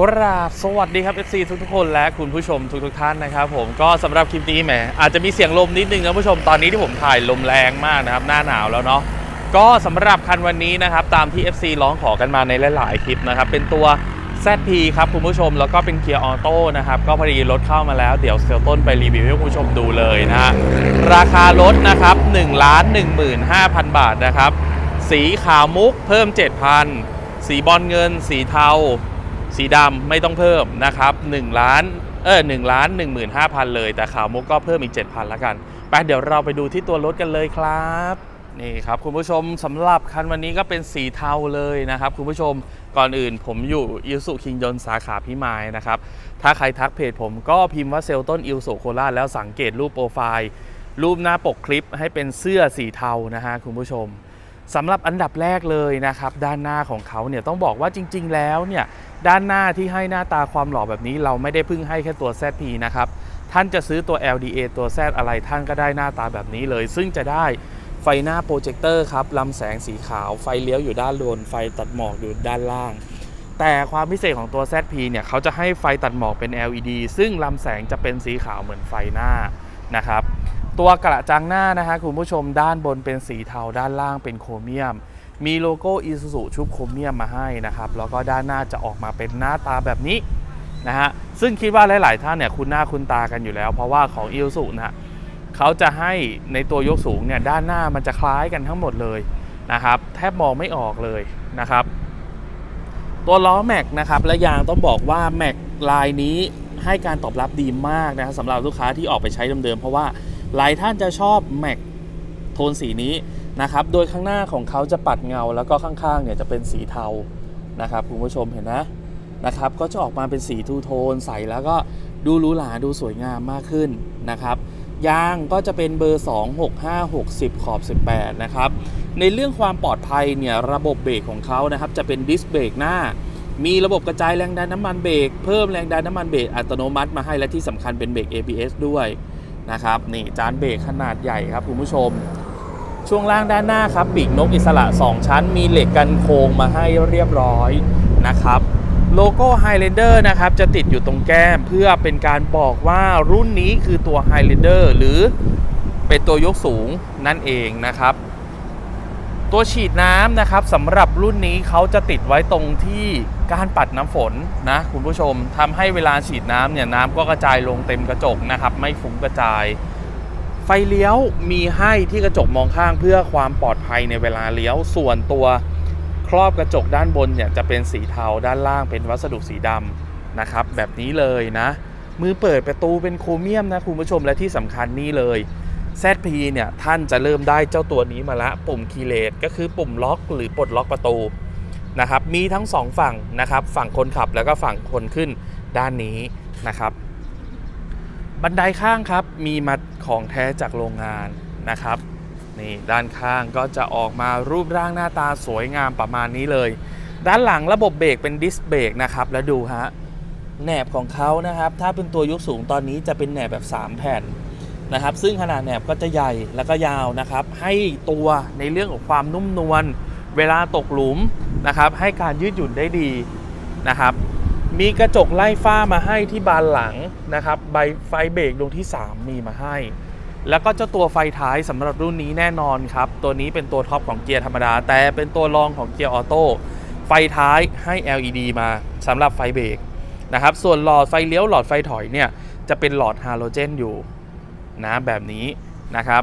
กราบสวัสดีครับ FC ทุกทุกคนและคุณผู้ชมทุกทุกท่านนะครับผมก็สำหรับคลิปนี้แหมอาจจะมีเสียงลมนิดนึงนะผู้ชมตอนนี้ที่ผมถ่ายลมแรงมากนะครับหน้าหนาวแล้วเนาะก็สำหรับคันวันนี้นะครับตามที่ FC ร้องขอกันมาในหลาย ๆ คลิปนะครับเป็นตัว ZP ครับคุณผู้ชมแล้วก็เป็นเกียร์ออโต้นะครับก็พอดีรถเข้ามาแล้วเดี๋ยวเซลต้นไปรีวิวให้คุณผู้ชมดูเลยนะฮะราคารถนะครับ1ล้าน15,000 บาทนะครับสีขาวมุกเพิ่ม 7,000 สีบอลเงิน สีเทา สีดำไม่ต้องเพิ่มนะครับ1ล้านเออ1ล้าน15,000เลย แต่ขาวมุกก็เพิ่มอีก7,000ละกันไปเดี๋ยวเราไปดูที่ตัวรถกันเลยครับนี่ครับคุณผู้ชมสำหรับคันวันนี้ก็เป็นสีเทาเลยนะครับคุณผู้ชมก่อนอื่นผมอยู่อิลสุคิงยนสาขาพิมายนะครับถ้าใครทักเพจผมก็พิมพ์ว่าเซลต้นอิลสุโคราชแล้วสังเกตรูปโปรไฟล์ รูปหน้าปกคลิปให้เป็นเสื้อสีเทานะฮะคุณผู้ชม สำหรับอันดับแรกเลยนะครับ ด้านหน้าของเขาเนี่ยต้องบอกว่าจริง ๆ แล้วเนี่ยด้านหน้าที่ให้หน้าตาความหล่อแบบนี้เราไม่ได้พิ่งให้แค่ตัว ZP นะครับ ท่านจะซื้อตัว LDA ตัว Z อะไรท่านก็ได้หน้าตาแบบนี้เลย ซึ่งจะได้ไฟหน้าโปรเจคเตอร์ครับลำแสงสีขาว ไฟเลี้ยวอยู่ด้านบนไฟตัดหมอกอยู่ด้านล่าง แต่ความพิเศษของตัว ZP เนี่ยเขาจะให้ไฟตัดหมอกเป็น LED ซึ่งลำแสงจะเป็นสีขาวเหมือนไฟหน้านะครับ ตัวกระจังหน้านะฮะคุณผู้ชมด้านบนเป็นสีเทาด้านล่างเป็นโครเมียม มีโลโก้อีซูซูชุบโครเมียมมาให้นะครับ แล้วก็ด้านหน้าจะออกมาเป็นหน้าตาแบบนี้นะฮะซึ่งคิดว่าหลายๆท่านเนี่ยคุณหน้าคุณตากันอยู่แล้ว เพราะว่าของอีซูซูนะฮะเขาจะให้ในตัวยกสูงเนี่ยด้านหน้ามันจะคล้ายกันทั้งหมดเลยนะครับ แทบมองไม่ออกเลยนะครับ ตัวล้อแม็กนะครับและยางต้องบอกว่าแม็กลายนี้ให้การตอบรับดีมากนะครับสำหรับลูกค้าที่ออกไปใช้เดิมๆเพราะว่า หลายท่านจะชอบแม็กโทนสีนี้นะครับ โดยข้างหน้าของเขาจะปัดเงา แล้วก็ข้างๆเนี่ยจะเป็นสีเทานะครับคุณผู้ชมเห็นนะนะครับ ก็จะออกมาเป็นสีทูโทนใสแล้วก็ดูหรูหราดูสวยงามมากขึ้นนะครับยางก็จะเป็นเบอร์ 2 6 5 6 0ขอบ 18 นะครับ ในเรื่องความปลอดภัยเนี่ยระบบเบรกของเขานะครับ จะเป็นดิสเบรกหน้า มีระบบกระจายแรงดันน้ำมันเบรกเพิ่มแรงดันน้ำมันเบรกอัตโนมัติมาให้และที่สำคัญเป็นเบรก ABS ด้วย นะครับนี่จานเบรกขนาดใหญ่ครับคุณผู้ชม ช่วงล่างด้านหน้าครับปีกนกอิสระ 2 ชั้น มีเหล็กกันโค้งมาให้เรียบร้อยนะครับโลโก้ Highlander นะครับจะติดอยู่ตรงแก้มเพื่อเป็นการบอกว่ารุ่นนี้คือตัว Highlander หรือเป็นตัวยกสูงนั่นเองนะครับ ตัวฉีดน้ำนะครับสำหรับรุ่นนี้เขาจะติดไว้ตรงที่ การปัดน้ำฝนนะคุณผู้ชมทำให้เวลาฉีดน้ำเนี่ยน้ำก็กระจายลงเต็มกระจกนะครับ ไม่ฟุ้งกระจาย ไฟเลี้ยวมีให้ที่กระจกมองข้างเพื่อความปลอดภัยในเวลาเลี้ยวส่วนตัวครอบกระจกด้านบนเนี่ยจะเป็นสีเทาด้านล่างเป็นวัสดุสีดำนะครับ แบบนี้เลยนะ มือเปิดประตูเป็นโครเมียมนะคุณผู้ชมและที่สำคัญนี่เลย ZP เนี่ยท่านจะเริ่มได้เจ้าตัวนี้มาละ ปุ่มคีย์เลสก็คือปุ่มล็อกหรือปลดล็อกประตู นะครับมีทั้งสองฝั่งนะครับฝั่งคนขับแล้วก็ฝั่งคนขึ้นด้านนี้นะครับ บันไดข้างครับมีมาของแท้จากโรงงานนะครับนี่ด้านข้างก็จะออกมารูปร่างหน้าตาสวยงามประมาณนี้เลย ด้านหลังระบบเบรกเป็นดิสเบรกนะครับแล้วดูฮะแหนบของเขานะครับ ถ้าเป็นตัวยุกสูงตอนนี้จะเป็นแหนบแบบ 3 แผ่นนะครับ ซึ่งขนาดแหนบก็จะใหญ่แล้วก็ยาวนะครับ ให้ตัวในเรื่องของความนุ่มนวล เวลาตกหลุมนะครับ ให้การยืดหยุ่นได้ดีนะครับ มีกระจกไล่ฟ้ามาให้ที่บานหลังนะครับ ใบไฟเบรกดวงที่ 3 มีมาให้ แล้วก็เจ้าตัวไฟท้ายสำหรับรุ่นนี้แน่นอนครับ ตัวนี้เป็นตัวท็อปของเกียร์ธรรมดา แต่เป็นตัวรองของเกียร์ออโต้ไฟท้ายให้ LED มาสำหรับไฟเบรกนะครับ ส่วนหลอดไฟเลี้ยวหลอดไฟถอยเนี่ยจะเป็นหลอดฮาโลเจนอยู่นะแบบนี้นะครับ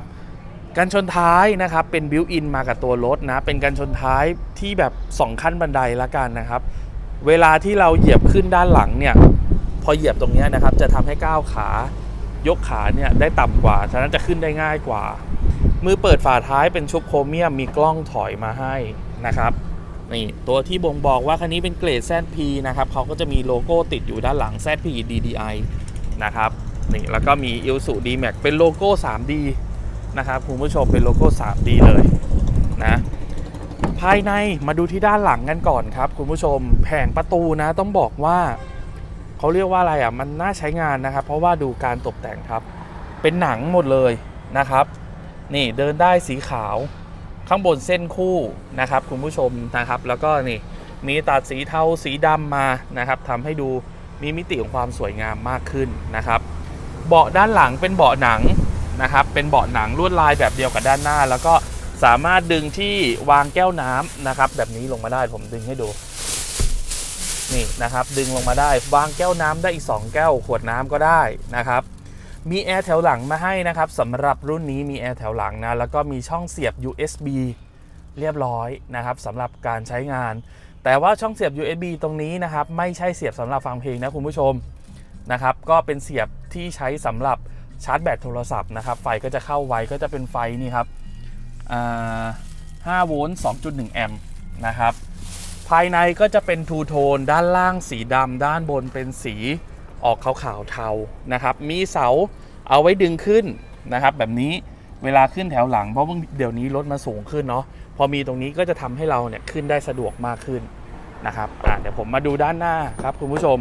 กันชนท้ายนะครับเป็นบิวอินมากับตัวรถนะ เป็นกันชนท้ายที่แบบ 2 ขั้นบันไดละกันนะครับ เวลาที่เราเหยียบขึ้นด้านหลังเนี่ย พอเหยียบตรงนี้นะครับ จะทำให้ก้าวขายกขาเนี่ยได้ต่ำกว่า ฉะนั้นจะขึ้นได้ง่ายกว่า มือเปิดฝาท้ายเป็นชุบโครเมียมมีกล้องถอยมาให้นะครับนี่ตัวที่บ่งบอกว่าคันนี้เป็นเกรด ZP นะครับเขาก็จะมีโลโก้ติดอยู่ด้านหลัง ZP DDI นะครับนี่แล้วก็มี i l s u D-Max เป็นโลโก้ 3D นะครับคุณผู้ชมเป็นโลโก้ 3D เลยนะภายในมาดูที่ด้านหลังกันก่อนครับ คุณผู้ชมแผงประตูนะต้องบอกว่าเขาเรียกว่าอะไรอะมันน่าใช้งานนะครับ เพราะว่าดูการตกแต่งครับ เป็นหนังหมดเลยนะครับ นี่เดินได้สีขาวข้างบนเส้นคู่นะครับ คุณผู้ชมนะครับ แล้วก็นี่มีตัดสีเทาสีดำมานะครับทำให้ดูมีมิติของความสวยงามมากขึ้นนะครับ เบาะด้านหลังเป็นเบาะหนัง นะครับเป็นเบาะหนังลวดลายแบบเดียวกับด้านหน้า แล้วก็สามารถดึงที่วางแก้วน้ำนะครับ แบบนี้ลงมาได้ผมดึงให้ดูนี่นะครับ ดึงลงมาได้วางแก้วน้ำได้อีก 2 แก้วขวดน้ำก็ได้นะครับ มีแอร์แถวหลังมาให้นะครับสำหรับรุ่นนี้มีแอร์แถวหลังนะแล้วก็มีช่องเสียบ USB เรียบร้อยนะครับสำหรับการใช้งาน แต่ว่าช่องเสียบ USB ตรงนี้นะครับ ไม่ใช่เสียบสำหรับฟังเพลงนะคุณผู้ชมนะครับ ก็เป็นเสียบที่ใช้สำหรับ ชาร์จแบตโทรศัพท์นะครับ ไฟก็จะเข้าไวก็จะเป็นไฟนี่ครับอ่า5โวลต์ 2.1 แอมป์นะครับ ภายในก็จะเป็นทูโทน ด้านล่างสีดำ ด้านบนเป็นสีออกขาวๆเทานะครับ มีเสาเอาไว้ดึงขึ้นนะครับ แบบนี้เวลาขึ้นแถวหลัง เพราะเดี๋ยวนี้รถมาสูงขึ้นเนาะ พอมีตรงนี้ก็จะทำให้เราเนี่ยขึ้นได้สะดวกมากขึ้นนะครับเดี๋ยวผมมาดูด้านหน้าครับคุณผู้ชม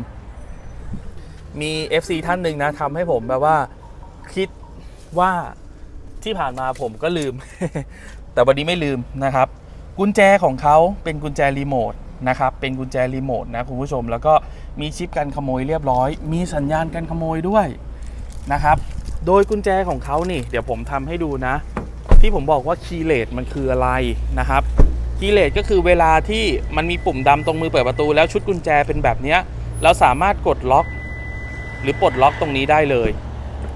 มี FC ท่านหนึ่งนะทำให้ผมแบบว่า คิดว่าที่ผ่านมาผมก็ลืม แต่วันนี้ไม่ลืมนะครับ กุญแจของเขาเป็นกุญแจรีโมทนะครับ เป็นกุญแจรีโมทนะคุณผู้ชม แล้วก็มีชิปกันขโมยเรียบร้อย มีสัญญาณกันขโมยด้วยนะครับ โดยกุญแจของเขานี่ เดี๋ยวผมทำให้ดูนะ ที่ผมบอกว่าคีย์เลสมันคืออะไรนะครับคีย์เลสก็คือเวลาที่มันมีปุ่มดำตรงมือเปิดประตู แล้วชุดกุญแจเป็นแบบเนี้ยเราสามารถกดล็อก หรือปลดล็อกตรงนี้ได้เลย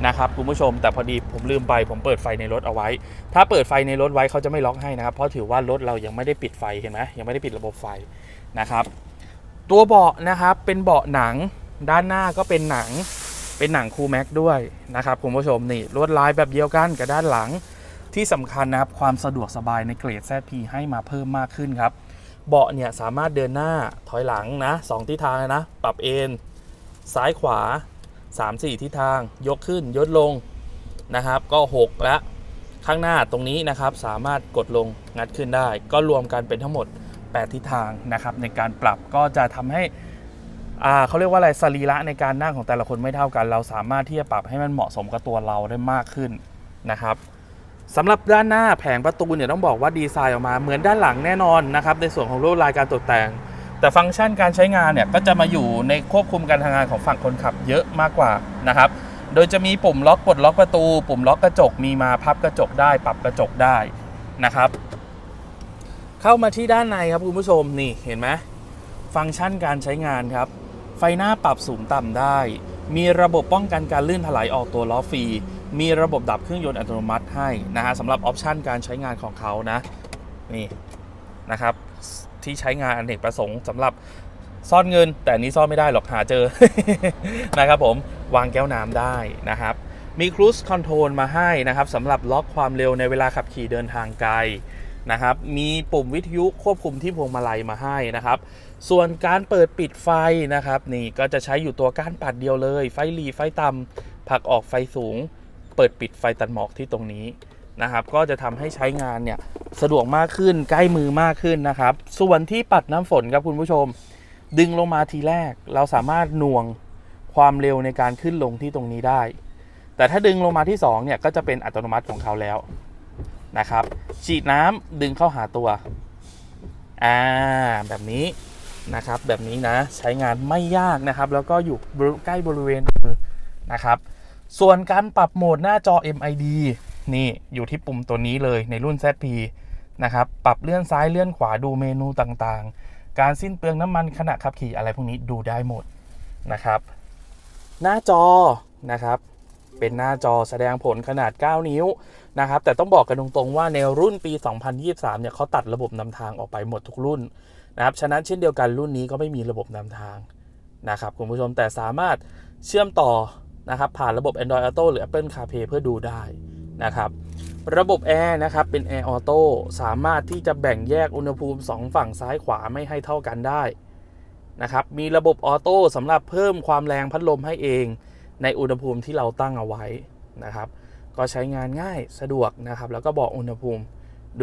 นะครับคุณผู้ชมแต่พอดีผมลืมไปผมเปิดไฟในรถเอาไว้ ถ้าเปิดไฟในรถไว้เขาจะไม่ล็อกให้นะครับ เพราะถือว่ารถเรายังไม่ได้ปิดไฟเห็นไหมยังไม่ได้ปิดระบบไฟนะครับ ตัวเบาะนะครับเป็นเบาะหนังด้านหน้าก็เป็นหนังเป็นหนังคูแม็กด้วยนะครับคุณผู้ชมนี่ลวดลายแบบเดียวกันกับด้านหลัง ที่สำคัญนะครับความสะดวกสบายในเกรด ZP ให้มาเพิ่มมากขึ้นครับเบาะเนี่ยสามารถเดินหน้าถอยหลังนะสองทิศทางนะ ปรับเอนซ้ายขวา 3 4 ทิศทาง ยกขึ้นยดลงนะครับ ก็ 6 และข้างหน้าตรงนี้นะครับสามารถกดลงงัดขึ้นได้ ก็รวมกันเป็นทั้งหมด 8 ทิศทางนะครับในการปรับก็จะทำให้อ่าเขาเรียกว่าอะไรสรีระในการนั่งของแต่ละคนไม่เท่ากัน เราสามารถที่จะปรับให้มันเหมาะสมกับตัวเราได้มากขึ้นนะครับสำหรับด้านหน้าแผงประตูเนี่ยต้องบอกว่าดีไซน์ออกมาเหมือนด้านหลังแน่นอนนะครับในส่วนของลวดลายการตกแต่ง แต่ฟังก์ชันการใช้งานเนี่ยก็จะมาอยู่ในควบคุมการทำงานของฝั่งคนขับเยอะมากกว่านะครับ โดยจะมีปุ่มล็อกปลดล็อกประตู ปุ่มล็อกกระจกมีมาพับกระจกได้ ปรับกระจกได้นะครับ เข้ามาที่ด้านในครับคุณผู้ชมนี่เห็นไหมฟังก์ชันการใช้งานครับ ไฟหน้าปรับสูงต่ำได้ มีระบบป้องกันการลื่นถลายออกตัวล้อฟรีมีระบบดับเครื่องยนต์อัตโนมัติให้นะฮะสำหรับออปชันการใช้งานของเขานะนี่นะครับ ที่ใช้งานอเนกประสงค์สำหรับซ่อนเงิน แต่นี้ซ่อนไม่ได้หรอกหาเจอนะครับผมวางแก้วน้ำได้นะครับมีครู i คอนโทรลมาให้นะครับสำหรับล็อกความเร็วในเวลาขับขี่เดินทางไกลนะครับมีปุ่มวิทยุควบคุมที่พวงมาลัยมาให้นะครับ ส่วนการเปิดปิดไฟนะครับ นี่ก็จะใช้อยู่ตัวก้านปัดเดียวเลย ไฟหลีไฟต่ำผลักออกไฟสูง เปิดปิดไฟตัดหมอกที่ตรงนี้ นะครับ ก็จะทำให้ใช้งานเนี่ยสะดวกมากขึ้นใกล้มือมากขึ้นนะครับ ส่วนที่ปัดน้ำฝนครับคุณผู้ชม ดึงลงมาทีแรก เราสามารถหน่วงความเร็วในการขึ้นลงที่ตรงนี้ได้ แต่ถ้าดึงลงมาที่2เนี่ยก็จะเป็นอัตโนมัติของเขาแล้วนะครับฉีดน้ำดึงเข้าหาตัวอ่าแบบนี้นะครับ แบบนี้นะใช้งานไม่ยากนะครับ แล้วก็อยู่ใกล้บริเวณมือนะครับ ส่วนการปรับโหมดหน้าจอ MID นี่อยู่ที่ปุ่มตัวนี้เลยในรุ่น ZP นะครับ ปรับเลื่อนซ้ายเลื่อนขวาดูเมนูต่างๆ การสิ้นเปลืองน้ำมันขณะขับขี่อะไรพวกนี้ดูได้หมดนะครับ หน้าจอนะครับ เป็นหน้าจอแสดงผลขนาด 9 นิ้วนะครับ แต่ต้องบอกกันตรงๆว่าในรุ่นปี 2023 เนี่ยเขาตัดระบบนำทางออกไปหมดทุกรุ่นนะครับ ฉะนั้นเช่นเดียวกันรุ่นนี้ก็ไม่มีระบบนำทางนะครับคุณผู้ชมแต่สามารถเชื่อมต่อนะครับผ่านระบบ Android Auto หรือ Apple CarPlay เพื่อดูได้ นะครับ ระบบแอร์นะครับเป็นแอร์ออโต้สามารถที่จะแบ่งแยกอุณหภูมิ 2 ฝั่งซ้ายขวาไม่ให้เท่ากันได้นะครับมีระบบออโต้สำหรับเพิ่มความแรงพัดลมให้เองในอุณหภูมิที่เราตั้งเอาไว้นะครับ ก็ใช้งานง่ายสะดวกนะครับ แล้วก็บอกอุณหภูมิ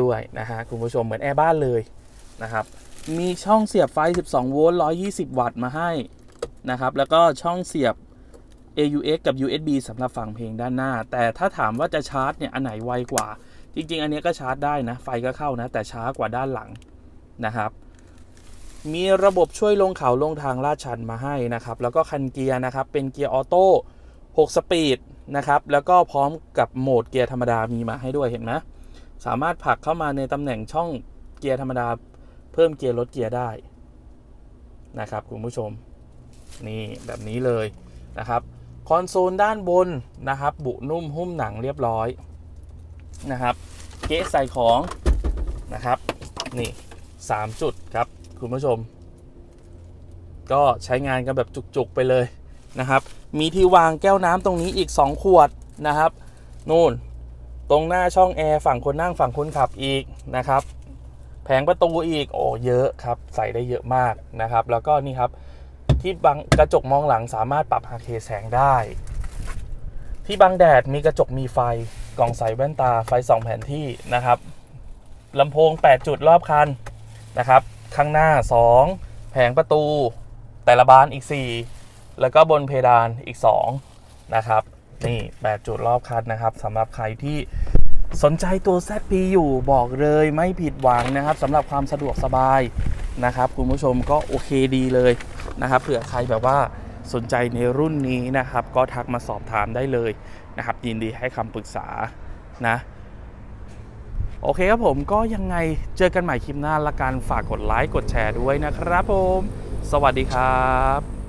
ด้วยนะฮะคุณผู้ชมเหมือนแอร์บ้านเลยนะครับ มีช่องเสียบไฟ 12 โวลต์ 120 วัตต์มาให้นะครับ แล้วก็ช่องเสียบ AUX กับ USB สำหรับฟังเพลงด้านหน้า แต่ถ้าถามว่าจะชาร์จเนี่ยอันไหนไวกว่า จริง ๆ อันนี้ก็ชาร์จได้นะ ไฟก็เข้านะ แต่ช้ากว่าด้านหลังนะครับ มีระบบช่วยลงเขาลงทางลาดชันมาให้นะครับ แล้วก็คันเกียร์นะครับ เป็นเกียร์ออโต้6สปีดนะครับ แล้วก็พร้อมกับโหมดเกียร์ธรรมดามีมาให้ด้วยเห็นไหมสามารถผลักเข้ามาในตำแหน่งช่องเกียร์ธรรมดา เพิ่มเกียร์ลดเกียร์ได้นะครับคุณผู้ชมนี่แบบนี้เลยนะครับ อนโซลด้านบนนะครับ บุนุ่มหุ้มหนังเรียบร้อยนะครับ เกสใส่ของนะครับ นี่ 3 จุดครับ คุณผู้ชม ก็ใช้งานกันแบบจุกๆไปเลยนะครับ มีที่วางแก้วน้ำตรงนี้อีก 2 ขวดนะครับนู่นตรงหน้าช่องแอร์ฝั่งคนนั่งฝั่งคนขับอีกนะครับ แผงประตูอีกโอ้เยอะครับ ใส่ได้เยอะมากนะครับ แล้วก็นี่ครับ ที่บังกระจกมองหลังสามารถปรับฮาเคแสงได้ ที่บังแดดมีกระจกมีไฟกล่องใส่แว่นตาไฟสองแผนที่นะครับลำโพง 8 จุดรอบคันนะครับ ข้างหน้า 2 แผงประตู แต่ละบานอีก 4 แล้วก็บนเพดานอีก 2 นะครับ นี่ 8 จุดรอบคันนะครับสำหรับใครที่สนใจตัว ZP อยู่บอกเลยไม่ผิดหวังนะครับสำหรับความสะดวกสบายนะครับ คุณผู้ชมก็โอเคดีเลย นะครับเผื่อใครแบบว่าสนใจในรุ่นนี้นะครับ ก็ทักมาสอบถามได้เลยนะครับ ยินดีให้คำปรึกษานะโอเคครับผมก็ยังไงเจอกันใหม่คลิปหน้าละกันฝากกดไลค์กดแชร์ด้วยนะครับผม สวัสดีครับ